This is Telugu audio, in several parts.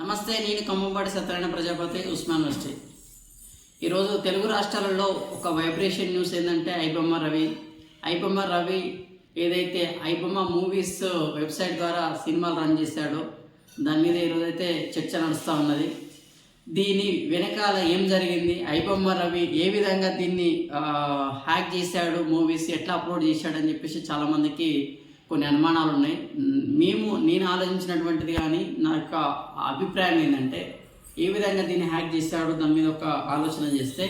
నమస్తే నేను కమ్మంపాటి సత్యనారాయణ ప్రజాపతి ఉస్మాన్ యూనివర్సిటీ. ఈరోజు తెలుగు రాష్ట్రాలలో ఒక వైబ్రేషన్ న్యూస్ ఏంటంటే ఐబొమ్మ రవి. ఐబొమ్మ రవి ఏదైతే ఐబొమ్మ మూవీస్ వెబ్సైట్ ద్వారా సినిమాలు రన్ చేశాడో దాని మీద ఈరోజైతే చర్చ నడుస్తూ ఉన్నది. దీని వెనకాల ఏం జరిగింది? ఐబొమ్మ రవి ఏ విధంగా దీన్ని హ్యాక్ చేశాడు మూవీస్ ఎట్లా అప్లోడ్ చేశాడని చెప్పేసి చాలామందికి కొన్ని అనుమానాలు ఉన్నాయి మేము నేను ఆలోచించినటువంటిది కానీ నా యొక్క అభిప్రాయం ఏంటంటే ఏ విధంగా దీన్ని హ్యాక్ చేశాడో దాని మీద ఒక ఆలోచన చేస్తే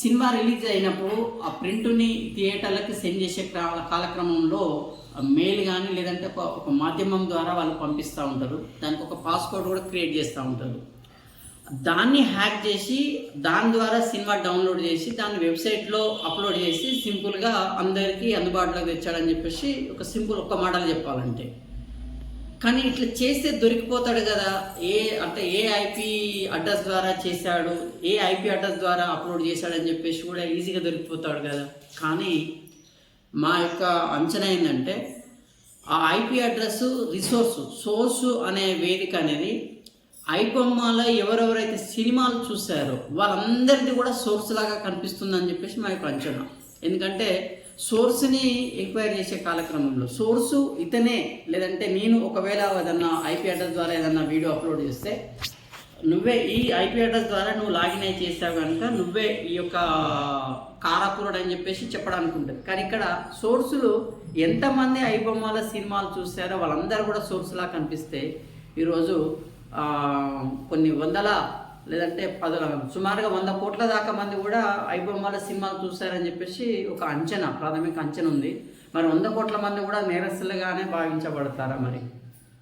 సినిమా రిలీజ్ అయినప్పుడు ఆ ప్రింట్ని థియేటర్లకు సెండ్ చేసే కాలక్రమంలో మెయిల్ కానీ లేదంటే ఒక ఒక మాధ్యమం ద్వారా వాళ్ళు పంపిస్తూ ఉంటారు. దానికి ఒక పాస్వర్డ్ కూడా క్రియేట్ చేస్తూ ఉంటారు. దాన్ని హ్యాక్ చేసి దాని ద్వారా సినిమా డౌన్లోడ్ చేసి దాన్ని వెబ్సైట్లో అప్లోడ్ చేసి సింపుల్గా అందరికీ అందుబాటులోకి తెచ్చాడని చెప్పేసి ఒక సింపుల్ ఒక్క మాటలు చెప్పాలంటే. కానీ ఇట్లా చేస్తే దొరికిపోతాడు కదా. ఏ అంటే ఏ ఐపీ అడ్రస్ ద్వారా చేశాడు ఏ ఐపీ అడ్రస్ ద్వారా అప్లోడ్ చేశాడని చెప్పేసి కూడా ఈజీగా దొరికిపోతాడు కదా. కానీ మా యొక్క అంచనా ఏంటంటే ఆ ఐపీ అడ్రస్ రిసోర్స్ సోర్సు అనే వేదిక అనేది ఐబొమ్మలో ఎవరెవరైతే సినిమాలు చూశారో వాళ్ళందరిది కూడా సోర్స్ లాగా కనిపిస్తుందని చెప్పేసి మా యొక్క అంచనా. ఎందుకంటే సోర్స్ని ఎంక్వైరీ చేసే కాలక్రమంలో సోర్సు ఇతనే లేదంటే నేను ఒకవేళ ఏదన్నా ఐపీ అడ్రస్ ద్వారా ఏదన్నా వీడియో అప్లోడ్ చేస్తే నువ్వే ఈ ఐపీ అడ్రస్ ద్వారా నువ్వు లాగిన్ అయి చేసావు కనుక నువ్వే ఈ యొక్క కారకురుడు అని చెప్పేసి చెప్పడానికి ఉంటుంది. కానీ ఇక్కడ సోర్సులు ఎంతమంది ఐబొమ్మల సినిమాలు చూసారో వాళ్ళందరూ కూడా సోర్సులా కనిపిస్తే ఈరోజు కొన్ని వందల లేదంటే పద సుమారుగా వంద కోట్ల దాకా మంది కూడా ఐబొమ్మల సినిమాలు చూశారని చెప్పేసి ఒక అంచనా ప్రాథమిక అంచనా ఉంది. మరి వంద కోట్ల మంది కూడా నేరస్తులుగానే భావించబడతారా మరి?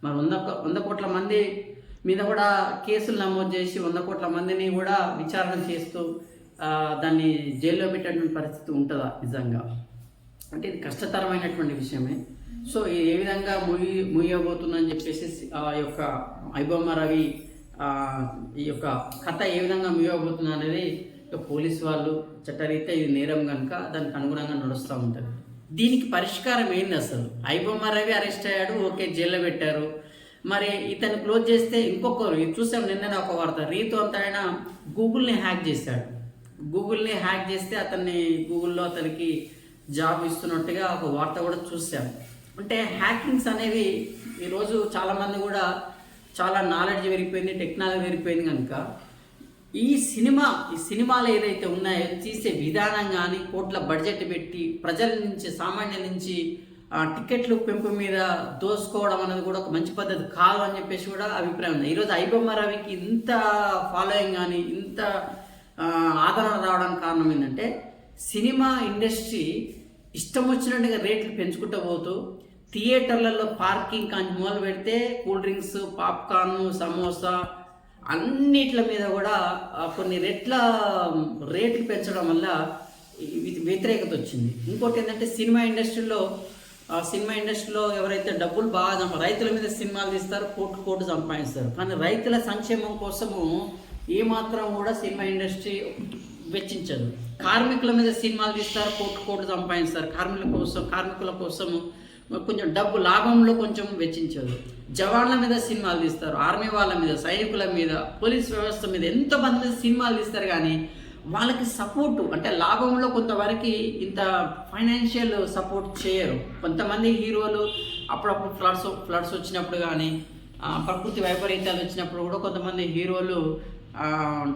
మరి వంద వంద కోట్ల మంది మీద కూడా కేసులు నమోదు చేసి వంద కోట్ల మందిని కూడా విచారణ చేస్తూ దాన్ని జైల్లో పెట్టేటువంటి పరిస్థితి ఉంటుందా నిజంగా? అంటే ఇది కష్టతరమైనటువంటి విషయమే. సో ఇది ఏ విధంగా ముగి ముయ్యబోతుందని చెప్పేసి ఆ యొక్క ఐబొమ్మ రవి ఈ యొక్క కథ ఏ విధంగా ముయ్యబోతుంది అనేది పోలీస్ వాళ్ళు చట్టరీత్యా ఇది నేరం కనుక దానికి అనుగుణంగా నడుస్తూ ఉంటుంది దీనికి పరిష్కారం ఏంది అసలు? ఐబొమ్మ రవి అరెస్ట్ అయ్యాడు ఓకే జైల్లో పెట్టారు. మరి ఇతను క్లోజ్ చేస్తే ఇంకొకరు ఇది చూసాం నిన్న ఒక వార్త రీతు అంత ఆయన గూగుల్ని హ్యాక్ చేశాడు. గూగుల్ని హ్యాక్ చేస్తే అతన్ని గూగుల్లో అతనికి జాబ్ ఇస్తున్నట్టుగా ఒక వార్త కూడా చూసాం. అంటే హ్యాకింగ్స్ అనేవి ఈరోజు చాలామంది కూడా చాలా నాలెడ్జ్ పెరిగిపోయింది టెక్నాలజీ పెరిగిపోయింది కనుక ఈ సినిమా ఈ సినిమాలు ఏదైతే ఉన్నాయో తీసే విధానం కానీ కోట్ల బడ్జెట్ పెట్టి ప్రజల నుంచి సామాన్యుల నుంచి టికెట్లు పెంపు మీద దోసుకోవడం అనేది కూడా ఒక మంచి పద్ధతి కాదు అని చెప్పేసి కూడా అభిప్రాయం ఉంది. ఈరోజు ఐబొమ్మ రవికి ఇంత ఫాలోయింగ్ కానీ ఇంత ఆదరణ రావడానికి కారణం ఏంటంటే సినిమా ఇండస్ట్రీ ఇష్టం వచ్చినట్టుగా రేట్లు పెంచుకుంటూ పోతూ థియేటర్లలో పార్కింగ్ కానీ మొదలు పెడితే కూల్ డ్రింక్స్ పాప్కార్న్ సమోసా అన్నిట్ల మీద కూడా కొన్ని రెట్ల రేట్లు పెంచడం వల్ల ఇది వ్యతిరేకత వచ్చింది. ఇంకోటి ఏంటంటే సినిమా ఇండస్ట్రీలో ఆ సినిమా ఇండస్ట్రీలో ఎవరైతే డబ్బులు బాగా రైతుల మీద సినిమాలు తీస్తారో కోట్లు కోట్లు సంపాదిస్తారు. కానీ రైతుల సంక్షేమం కోసము ఏమాత్రం కూడా సినిమా ఇండస్ట్రీ వెచ్చించదు. కార్మికుల మీద సినిమాలు తీస్తారు కోట్లు కోట్లు సంపాదిస్తారు. కార్మికుల కోసం కార్మికుల కోసము కొంచెం డబ్బు లాభంలో కొంచెం వెచ్చించదు. జవాన్ల మీద సినిమాలు తీస్తారు ఆర్మీ వాళ్ళ మీద సైనికుల మీద పోలీస్ వ్యవస్థ మీద ఎంతోమంది మీద సినిమాలు తీస్తారు కానీ వాళ్ళకి సపోర్టు అంటే లాభంలో కొంతవరకు ఇంత ఫైనాన్షియల్ సపోర్ట్ చేయరు. కొంతమంది హీరోలు అప్పుడప్పుడు ఫ్లడ్స్ ఫ్లడ్స్ వచ్చినప్పుడు కానీ ప్రకృతి వైపరీత్యాలు వచ్చినప్పుడు కూడా కొంతమంది హీరోలు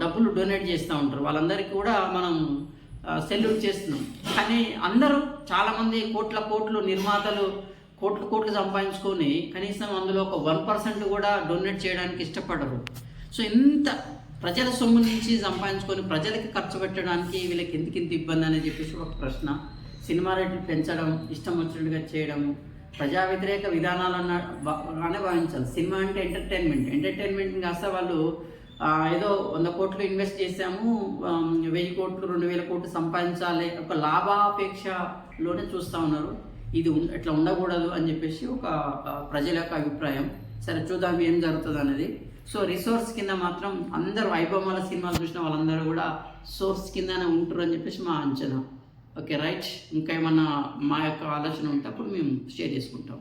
డబ్బులు డొనేట్ చేస్తూ ఉంటారు. వాళ్ళందరికీ కూడా మనం సెల్యూట్ చేస్తున్నాం. కానీ అందరూ చాలామంది కోట్ల కోట్లు నిర్మాతలు కోట్లు కోట్లు సంపాదించుకొని కనీసం అందులో ఒక వన్ పర్సెంట్ కూడా డొనేట్ చేయడానికి ఇష్టపడరు. సో ఇంత ప్రజల సొమ్ము నుంచి సంపాదించుకొని ప్రజలకి ఖర్చు పెట్టడానికి వీళ్ళకి ఎందుకు ఇంత ఇబ్బంది అని చెప్పేసి ఒక ప్రశ్న. సినిమా రేట్లు పెంచడం ఇష్టం వచ్చినట్టుగా చేయడం ప్రజా వ్యతిరేక విధానాలన్న భావించాలి. సినిమా అంటే ఎంటర్టైన్మెంట్. ఎంటర్టైన్మెంట్ కాస్త వాళ్ళు ఏదో వంద కోట్లు ఇన్వెస్ట్ చేసాము వెయ్యి కోట్లు రెండు వేల కోట్లు సంపాదించాలి ఒక లాభాపేక్షలోనే చూస్తూ ఉన్నారు. ఇది ఉం- ఇట్లా ఉండకూడదు అని చెప్పేసి ఒక ప్రజల యొక్క అభిప్రాయం. సరే చూద్దాం ఏం జరుగుతుంది అనేది. సో రిసోర్స్ కింద మాత్రం అందరూ వైభవమాల సినిమాలు చూసిన వాళ్ళందరూ కూడా సోర్స్ కిందనే ఉంటారు అని చెప్పేసి మా అంచనా. Okay right. ఇంకా ఏమన్నా మా యొక్క ఆలోచన ఉంటే అప్పుడు మేము షేర్ చేసుకుంటాం.